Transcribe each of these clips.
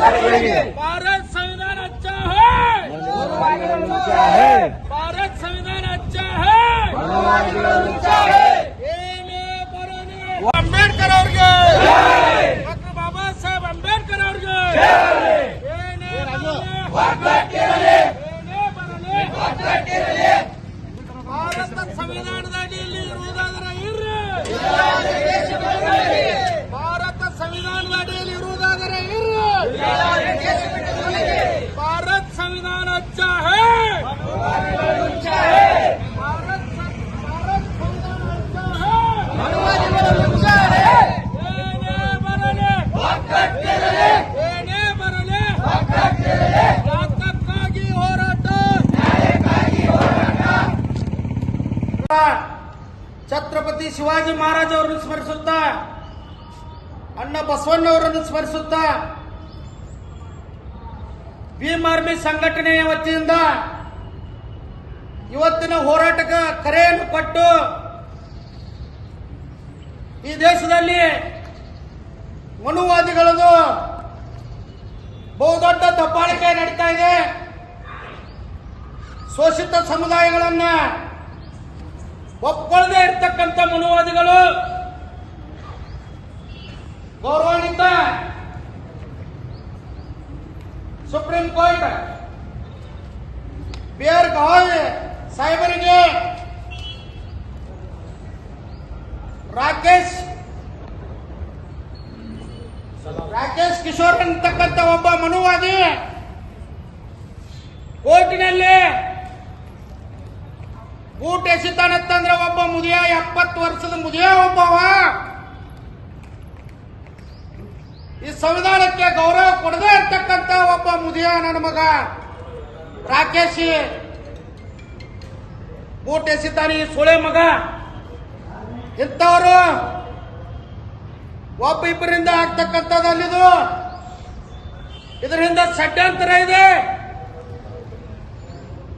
ಭಾರತ ಸಂವಿಧಾನ ಅಚ್ಚಾ ಹೈ ಭಾರತ್ ಸಂವಿಧಾನ ಅಚ್ಚಾ ಹೈ ಏನೇ ಬರಲಿ ಅಂಬೇಡ್ಕರ್ ಅವ್ರಿಗೆ ಡಾಕ್ಟರ್ ಬಾಬಾ ಸಾಹೇಬ್ ಅಂಬೇಡ್ಕರ್ ಅವ್ರಿಗೆ ಏನೇ ಬರಲಿ ಏನೇ ಬರಲಿ ಭಾರತ ಸಂವಿಧಾನದ ಅಡಿಯಲ್ಲಿ ಇರುವುದಾದರೆ ಇರ್ರಿ ಭಾರತ ಸಂವಿಧಾನದ ಅಡಿಯಲ್ಲಿ ಇರುವುದಾದರೆ ಏನೇ ಬರಲಿ ಯಾತಕ್ಕಾಗಿ ಹೋರಾಟ ಛತ್ರಪತಿ ಶಿವಾಜಿ ಮಹಾರಾಜ್ ಅವರನ್ನು ಸ್ಮರಿಸುತ್ತಾ ಅಣ್ಣ ಬಸವಣ್ಣವರನ್ನು ಸ್ಮರಿಸುತ್ತಾ ಭೀಮ್ ಆರ್ಮಿ ಸಂಘಟನೆಯ ವತಿಯಿಂದ ಇವತ್ತಿನ ಹೋರಾಟಕ್ಕೆ ಕರೆಯನ್ನು ಕೊಟ್ಟು ಈ ದೇಶದಲ್ಲಿ ಮನುವಾದಿಗಳದು ಬಹುದೊಡ್ಡ ದಬ್ಬಾಳಿಕೆ ನಡೀತಾ ಇದೆ. ಶೋಷಿತ ಸಮುದಾಯಗಳನ್ನ ಒಪ್ಕೊಳ್ಳದೆ ಇರ್ತಕ್ಕಂಥ ಮನುವಾದಿಗಳು ಗೌರವಾನ್ವಿತ supreme court B R Gavai ಸಾಹೇಬರಿಗೆ ರಾಕೇಶ್ ರಾಕೇಶ್ ಕಿಶೋರ್ ಅಂತಕ್ಕಂಥ ಒಬ್ಬ ಮನುವಾದಿ ಕೋರ್ಟಿನಲ್ಲಿ ಊಟ ಎಸಿತಾನತ್ತಂದ್ರೆ ಒಬ್ಬ ಮುದಿಯ ಎಪ್ಪತ್ತು ವರ್ಷದ ಮುದಿಯ ಒಬ್ಬವ. ಈ ಸಂವಿಧಾನಕ್ಕೆ ಗೌರವ ಕೊಡದೇ ಇರ್ತಕ್ಕಂಥ ಒಬ್ಬ ಮುದಿಯ ನನ್ನ ಮಗ, ರಾಕೇಶಿ. ಬೂಟ್ ಎಸಿತಾನೆ ಈ ಸುಳೆ ಮಗ. ಇಂಥವರು ಒಬ್ಬ ಇಬ್ಬರಿಂದ ಆಗ್ತಕ್ಕಂಥದ್ದಲ್ಲಿದು ಇದರಿಂದ ಷಡ್ಯಂತರ ಇದೆ.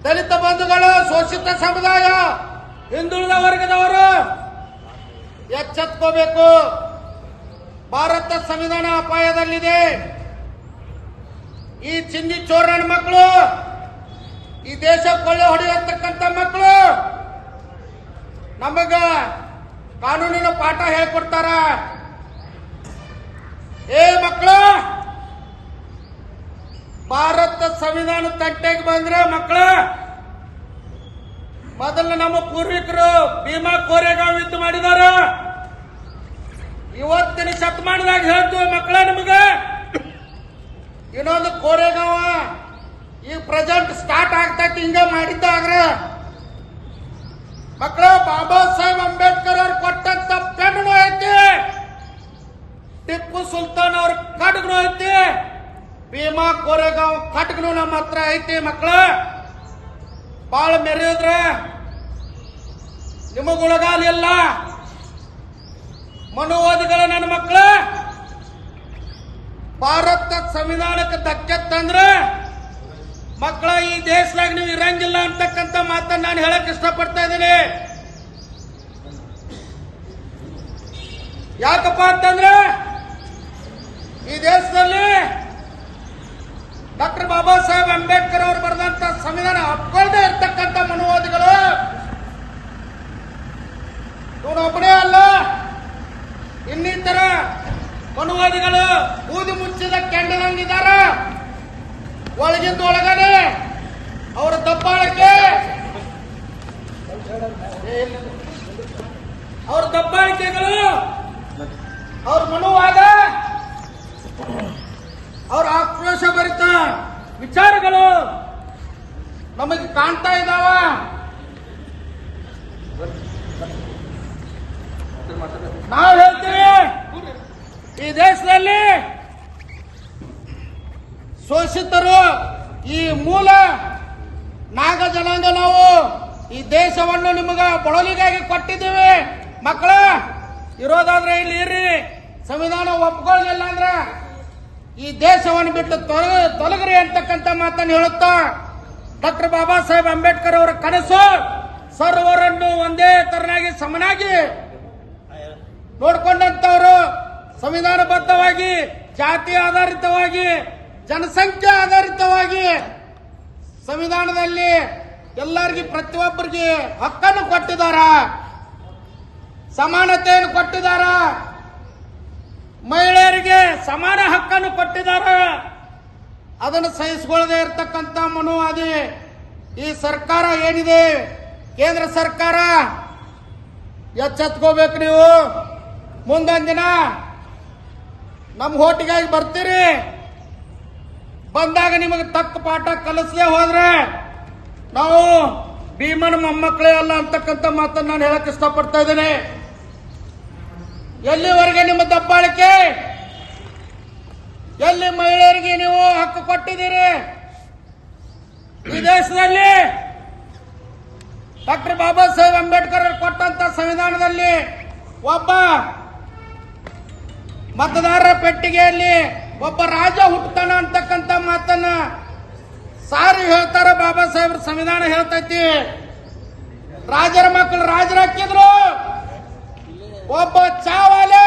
ದಲಿತ ಬಂಧುಗಳು, ಶೋಷಿತ ಸಮುದಾಯ, ಹಿಂದುಳಿದ ವರ್ಗದವರು ಎಚ್ಚೆತ್ಕೋಬೇಕು. ಭಾರತ ಸಂವಿಧಾನ ಅಪಾಯದಲ್ಲಿದೆ. ಈ ಚಿಂದಿ ಚೋರಣ ಮಕ್ಕಳು, ಈ ದೇಶ ಕೊಳ್ಳೆ ಹೊಡೆಯತಕ್ಕಂಥ ಮಕ್ಕಳು, ನಮಗ ಕಾನೂನಿನ ಪಾಠ ಹೇಳ್ಕೊಡ್ತಾರ. ಏ ಮಕ್ಕಳು, ಭಾರತ ಸಂವಿಧಾನ ತಂಟೆಗೆ ಬಂದ್ರೆ ಮಕ್ಕಳು, ಮೊದಲು ನಮ್ಮ ಪೂರ್ವಿಕರು ಭೀಮಾ ಕೋರೆಗಾಂವ್ ಯುದ್ಧ ಮಾಡಿದಾರ. ಇವತ್ತಿನ ಶತಮಾನದಾಗ ಹೇಳ್ತೀವಿ ಮಕ್ಕಳ ನಿಮಗ? ಇನ್ನೊಂದು ಕೋರೆಗಾವ. ಈ ಪ್ರೆಸೆಂಟ್ ಸ್ಟಾರ್ಟ್ ಆಗ್ತೈತಿ, ಹಿಂಗ ಮಾಡಿದ್ದಾಗ್ರ. ಮಕ್ಕಳ, ಬಾಬಾ ಸಾಹೇಬ್ ಅಂಬೇಡ್ಕರ್ ಅವ್ರು ಕೊಟ್ಟಂತ ಪೆನ್ನು ಐತಿ ಟಿಪ್ಪು ಸುಲ್ತಾನ್ ಅವ್ರ ಕಡ್ಗನು ಐತಿ ಭೀಮಾ ಕೋರೆಗಾವ್ ಕಡ್ಗನು ನಮ್ಮ ಹತ್ರ ಐತಿ ಮಕ್ಕಳ. ಬಾಳ ಮೆರೆಯುದ್ರ ನಿಮಗೊಳಗಾಲಿಲ್ಲ. ಮನುವಾದಿಗಳ ನನ್ನ ಮಕ್ಕಳ ಭಾರತ ಸಂವಿಧಾನಕ್ಕೆ ಧಕ್ಕೆ ತಂದ್ರೆ ಮಕ್ಕಳ ಈ ದೇಶದಾಗ ನೀವು ಇರಂಗಿಲ್ಲ ಅಂತಕ್ಕಂಥ ಮಾತನ್ನ ನಾನು ಹೇಳಕ್ ಇಷ್ಟಪಡ್ತಾ ಇದ್ದೀನಿ. ಯಾಕಪ್ಪ ಅಂತಂದ್ರೆ ಈ ದೇಶದಲ್ಲಿ ಡಾಕ್ಟರ್ ಬಾಬಾ ಸಾಹೇಬ್ ಅಂಬೇಡ್ಕರ್ ಅವರು ಬರೆದಂತ ಸಂವಿಧಾನ ಒಪ್ಕೊಳ್ಳದೆ ಇರ್ತಕ್ಕಂಥ ಮನುವಾದಿಗಳು. ಇವನೊಬ್ಬನೇ ಅಲ್ಲ ಇನ್ನಿತರ ಮನುವಾದಿಗಳು ಬೂದಿ ಮುಚ್ಚಿದ ಕೆಂಡದಂಗಿದ್ದಾರೆ. ಒಳಗಿಂದ ಒಳಗಡೆ ಅವರ ದಬ್ಬಾಳಕ್ಕೆ ಅವ್ರ ದಬ್ಬಾಳಿಕೆಗಳು, ಅವ್ರ ಮನುವಾದ, ಅವ್ರ ಆಕ್ರೋಶ ಭರಿತ ವಿಚಾರಗಳು ನಮಗೆ ಕಾಣ್ತಾ ಇದ್ದಾವ. ನಾವು ಈ ದೇಶದಲ್ಲಿ ಶೋಷಿತರು ಈ ಮೂಲ ನಾಗ ಜನಾಂಗ ನಾವು ಈ ದೇಶವನ್ನು ನಿಮಗೆ ಬಳಲಿಗಾಗಿ ಕೊಟ್ಟಿದ್ದೀವಿ. ಮಕ್ಕಳ, ಇರೋದಾದ್ರೆ ಇಲ್ಲಿ ಇರ್ರಿ. ಸಂವಿಧಾನ ಒಪ್ಕೊಳ್ಳಿಲ್ಲ ಅಂದ್ರೆ ಈ ದೇಶವನ್ನು ಬಿಟ್ಟು ತೊಲಗ ತೊಲಗ್ರಿ ಅಂತಕ್ಕಂಥ ಮಾತನ್ನು ಹೇಳುತ್ತಾ ಡಾಕ್ಟರ್ ಬಾಬಾ ಸಾಹೇಬ್ ಅಂಬೇಡ್ಕರ್ ಅವರ ಕನಸು ಸರ್ವರನ್ನು ಒಂದೇ ತರನಾಗಿ ಸಮನಾಗಿ ನೋಡ್ಕೊಂಡಂತವರು ಸಂವಿಧಾನಬದ್ಧವಾಗಿ, ಜಾತಿ ಆಧಾರಿತವಾಗಿ, ಜನಸಂಖ್ಯೆ ಆಧಾರಿತವಾಗಿ ಸಂವಿಧಾನದಲ್ಲಿ ಎಲ್ಲರಿಗೂ ಪ್ರತಿಯೊಬ್ಬರಿಗೆ ಹಕ್ಕನ್ನು ಕೊಟ್ಟಿದಾರ ಸಮಾನತೆಯನ್ನು ಕೊಟ್ಟಿದಾರ ಮಹಿಳೆಯರಿಗೆ ಸಮಾನ ಹಕ್ಕನ್ನು ಕೊಟ್ಟಿದಾರ ಅದನ್ನು ಸಹಿಸಿಕೊಳ್ಳದೆ ಇರತಕ್ಕಂತ ಮನೋವಾದಿ ಈ ಸರ್ಕಾರ ಏನಿದೆ? ಕೇಂದ್ರ ಸರ್ಕಾರ? ಎಚ್ಚೆತ್ಕೋಬೇಕು ನೀವು? ಮುಂದೊಂದು ದಿನ ನಮ್ಮ ಹೋಟಿಗಾಗಿ ಬರ್ತೀರಿ. ಬಂದಾಗ ನಿಮಗೆ ತಕ್ಕ ಪಾಠ ಕಲಿಸದೆ ಹೋದ್ರೆ ನಾವು ಭೀಮನ ಮೊಮ್ಮಕ್ಕಳೇ ಅಲ್ಲ ಅಂತಕ್ಕಂಥ ಮಾತನ್ನು ನಾನು ಹೇಳಕ್ ಇಷ್ಟಪಡ್ತಾ ಇದ್ದೀನಿ. ಎಲ್ಲಿವರೆಗೆ ನಿಮ್ಮ ದಬ್ಬಾಳಿಕೆ? ಎಲ್ಲಿ ಮಹಿಳೆಯರಿಗೆ ನೀವು ಹಕ್ಕು ಕೊಟ್ಟಿದ್ದೀರಿ? ವಿದೇಶದಲ್ಲಿ? ದೇಶದಲ್ಲಿ ಡಾಕ್ಟರ್ ಬಾಬಾ ಸಾಹೇಬ್ ಅಂಬೇಡ್ಕರ್ ಕೊಟ್ಟಂತ ಸಂವಿಧಾನದಲ್ಲಿ ಒಬ್ಬ ಮತದಾರರ ಪೆಟ್ಟಿಗೆಯಲ್ಲಿ ಒಬ್ಬ ರಾಜ ಹುಟ್ಟತಾನ ಅಂತಕ್ಕಂಥ ಮಾತನ್ನ ಸಾರಿ ಹೇಳ್ತಾರ ಬಾಬಾ ಸಾಹೇಬ್ರ ಸಂವಿಧಾನ ಹೇಳ್ತೈತಿ. ರಾಜರ ಮಕ್ಕಳು ರಾಜರ ಹಾಕಿದ್ರು ಒಬ್ಬ ಚಾವಾಲೆ.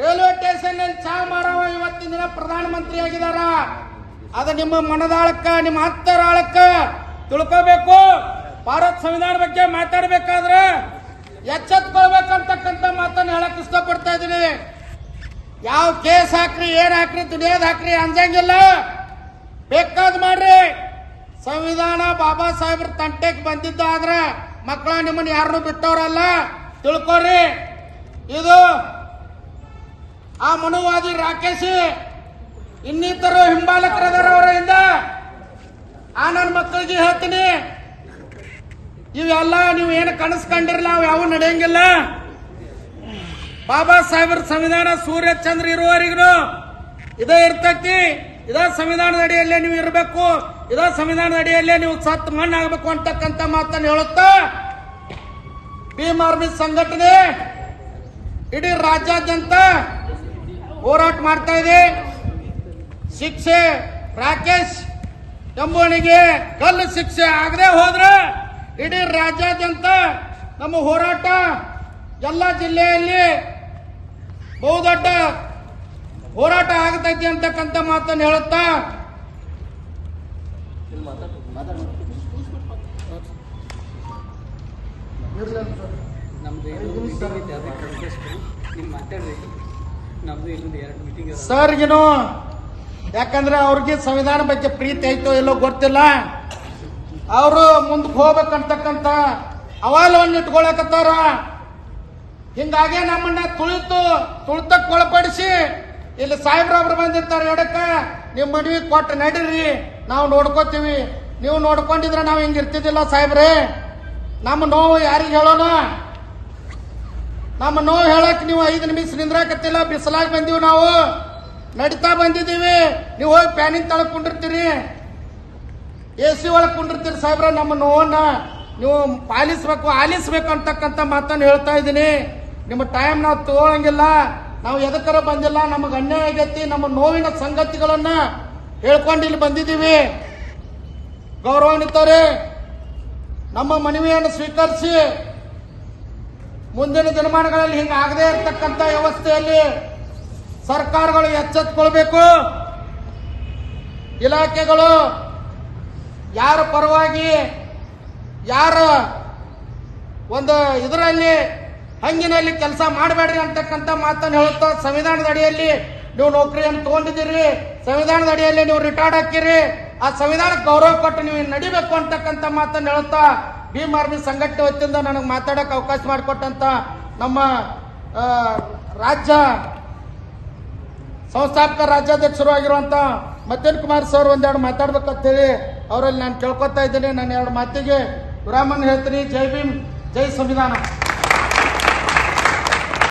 ರೈಲ್ವೆ ಸ್ಟೇಷನ್ನಲ್ಲಿ ಚಾ ಮಾರವ ಇವತ್ತಿನ ದಿನ ಪ್ರಧಾನಮಂತ್ರಿ ಆಗಿದಾರ ಅದ ನಿಮ್ಮ ಮನದಾಳಕ್ಕ, ನಿಮ್ಮ ಹತ್ತರಾಳಕ್ಕ ತಿಳ್ಕೋಬೇಕು. ಭಾರತ ಸಂವಿಧಾನ ಬಗ್ಗೆ ಮಾತಾಡ್ಬೇಕಾದ್ರೆ ಎಚ್ಚೆತ್ಕೊಳ್ಬೇಕಂತಕ್ಕಂಥ ಮಾತನ್ನು ಹೇಳಕ್ ಇಷ್ಟಪಡ್ತಾ ಇದ್ದೀನಿ. ಯಾವ ಕೇಸ್ ಹಾಕ್ರಿ, ಏನ್ ಹಾಕ್ರಿ ದುಡಿಯೋದ್ ಹಾಕ್ರಿ ಅಂಜಂಗಿಲ್ಲ ಬೇಕಾದ್ ಮಾಡ್ರಿ. ಸಂವಿಧಾನ ಬಾಬಾ ಸಾಹೇಬ್ರ ತಂಟೆಗೆ ಬಂದಿದ್ದು ಆದ್ರ ಮಕ್ಕಳ ನಿಮ್ಮನ್ನ ಯಾರನ್ನು ಬಿಟ್ಟವ್ರಲ್ಲ. ತಿಳ್ಕೊರಿ ಇದು ಆ ಮನುವಾದಿ ರಾಕೇಶಿ ಇನ್ನಿತರು ಹಿಂಬಾಲಕರದವರಿಂದ ಆ ನನ್ನ ಮಕ್ಕಳಿಗೆ ಹೇಳ್ತೀನಿ. ಇವೆಲ್ಲ ನೀವು ಏನು ಕನಸ್ಕೊಂಡಿರಲ್ಲ, ಅವು ಯಾವ ನಡೆಯಂಗಿಲ್ಲ. ಬಾಬಾ ಸಾಹೇಬ್ರ ಸಂವಿಧಾನ ಸೂರ್ಯ ಚಂದ್ರ ಇರುವವರಿಗೂ ಇದೇ ಇರ್ತೈತಿ. ಇದೇ ಸಂವಿಧಾನದ ಅಡಿಯಲ್ಲೇ ನೀವು ಇರಬೇಕು. ಇದೇ ಸಂವಿಧಾನದ ಅಡಿಯಲ್ಲೇ ನೀವು ಸತ್ ಮಣ್ಣಾಗಬೇಕು ಅಂತಕ್ಕಂಥ ಮಾತನ್ನು ಹೇಳುತ್ತಾ? ಭೀಮ್ ಆರ್ಮಿ ಸಂಘಟನೆ ಇಡೀ ರಾಜ್ಯಾದ್ಯಂತ ಹೋರಾಟ ಮಾಡ್ತಾ ಇದೆ. ಶಿಕ್ಷೆ ರಾಕೇಶ್ ಎಂಬುವನಿಗೆ ಕಲ್ಲು ಶಿಕ್ಷೆ ಆಗದೆ ಹೋದ್ರೆ ಇಡೀ ರಾಜ್ಯಾದ್ಯಂತ ನಮ್ಮ ಹೋರಾಟ ಎಲ್ಲ ಜಿಲ್ಲೆಯಲ್ಲಿ ಬಹುದೊಡ್ಡ ಹೋರಾಟ ಆಗತೈತಿ ಅಂತಕ್ಕಂಥ ಮಾತನ್ನು ಹೇಳುತ್ತಾ? ಸರ್. ಏನು ಸರ್ಗಿನು ಯಾಕಂದ್ರೆ ಅವ್ರಿಗೆ ಸಂವಿಧಾನ ಬಗ್ಗೆ ಪ್ರೀತಿ ಐತೋ ಇಲ್ಲೋ ಗೊತ್ತಿಲ್ಲ. ಅವರು ಮುಂದಕ್ಕೆ ಹೋಗ್ಬೇಕಂತಕ್ಕಂಥ ಅವಾಲವನ್ನು ಇಟ್ಕೊಳಕತ್ತಾರ ಹಿಂಗಾಗಿ ನಮ್ಮನ್ನ ತುಳಿತು, ತುಳಿತಕ್ಕೆ ಒಳಪಡಿಸಿ ಇಲ್ಲಿ ಸಾಹೇಬ್ರೊಬ್ರು ಬಂದಿರ್ತಾರೆ ಎಡಕ್ಕ ನಿಮ್ಮ ಮದುವೆ ಕೊಟ್ಟು ನಡೀರಿ, ನಾವು ನೋಡ್ಕೋತೀವಿ. ನೀವು ನೋಡ್ಕೊಂಡಿದ್ರೆ ನಾವು ಹಿಂಗೆ ಇರ್ತಿದ್ದಿಲ್ಲ ಸಾಹೇಬ್ರೆ. ನಮ್ಮ ನೋವು ಯಾರಿಗೆ ಹೇಳೋಣ? ನಮ್ಮ ನೋವು ಹೇಳಕ್ ನೀವು ಐದು ನಿಮಿಷ ನಿಂದ್ರಾಕತ್ತಿಲ್ಲ, ಬಿಸಿಲಾಗಿ ಬಂದೀವಿ ನಾವು. ನಡಿತಾ ಬಂದಿದ್ದೀವಿ. ನೀವು ಹೋಗಿ ಪ್ಯಾನಿಂಗ್ ತಳಗ್ ಕುಂಡಿರ್ತೀರಿ. ಎ ಸಿ ಒಳಗೆ ಕುಂಡಿರ್ತೀರಿ ಸಾಹೇಬ್ರ, ನಮ್ಮ ನೋವನ್ನ ನೀವು ಪಾಲಿಸ್ಬೇಕು, ಆಲಿಸ್ಬೇಕು ಅಂತಕ್ಕಂಥ ಮಾತನ್ನು ಹೇಳ್ತಾ ಇದ್ದೀನಿ. ನಿಮ್ಮ ಟೈಮ್ ನಾವು ತಗೊಳಂಗಿಲ್ಲ, ನಾವು ಎದಕ್ಕರ ಬಂದಿಲ್ಲ, ನಮಗೆ ಅನ್ಯಾಯ ಆಗೈತಿ, ನಮ್ಮ ನೋವಿನ ಸಂಗತಿಗಳನ್ನ ಹೇಳ್ಕೊಂಡು ಇಲ್ಲಿ ಬಂದಿದ್ದೀವಿ. ಗೌರವಾನ್ವಿತವ್ರೆ ನಮ್ಮ ಮನವಿಯನ್ನು ಸ್ವೀಕರಿಸಿ ಮುಂದಿನ ದಿನಮಾನಗಳಲ್ಲಿ ಹಿಂಗೆ ಆಗದೇ ಇರತಕ್ಕಂಥ ವ್ಯವಸ್ಥೆಯಲ್ಲಿ ಸರ್ಕಾರಗಳು ಎಚ್ಚೆತ್ಕೊಳ್ಬೇಕು. ಇಲಾಖೆಗಳು ಯಾರ ಪರವಾಗಿ ಯಾರ ಒಂದು ಇದರಲ್ಲಿ ಹಂಗಿನಲ್ಲಿ ಕೆಲಸ ಮಾಡಬೇಡ್ರಿ ಅಂತಕ್ಕಂಥ ಮಾತನ್ನು ಹೇಳುತ್ತಾ ಸಂವಿಧಾನದ ಅಡಿಯಲ್ಲಿ ನೀವು ನೌಕರಿಯನ್ನು ತಗೊಂಡಿದ್ದೀರಿ, ಸಂವಿಧಾನದ ಅಡಿಯಲ್ಲಿ ನೀವು ರಿಟೈರ್ಡ್ ಹಾಕಿರಿ ಆ ಸಂವಿಧಾನಕ್ಕೆ ಗೌರವ ಕೊಟ್ಟು ನೀವು ನಡಿಬೇಕು ಅಂತಕ್ಕಂಥ ಮಾತನ್ನು ಹೇಳುತ್ತಾ ಭೀಮ್ ಆರ್ಮಿ ಸಂಘಟನೆ ವತಿಯಿಂದ ನನಗೆ ಮಾತಾಡಕ್ಕೆ ಅವಕಾಶ ಮಾಡಿಕೊಟ್ಟಂತ ನಮ್ಮ ರಾಜ್ಯ ಸಂಸ್ಥಾಪಕ ರಾಜ್ಯಾಧ್ಯಕ್ಷರು ಆಗಿರುವಂತ ಮತ್ತನ್ ಕುಮಾರ್ ಸರ್ ಒಂದೆರಡು ಮಾತಾಡ್ಬೇಕಂತೇಳಿ. ಅವರಲ್ಲಿ ನಾನು ಕೇಳ್ಕೊತಾ ಇದ್ದೀನಿ. ನಾನು ಎರಡು ಮಾತಿಗೆ ವಿರಾಮನ್ ಹೇಳ್ತೀನಿ. ಜೈ ಭೀಮ್ ಜೈ ಸಂವಿಧಾನ.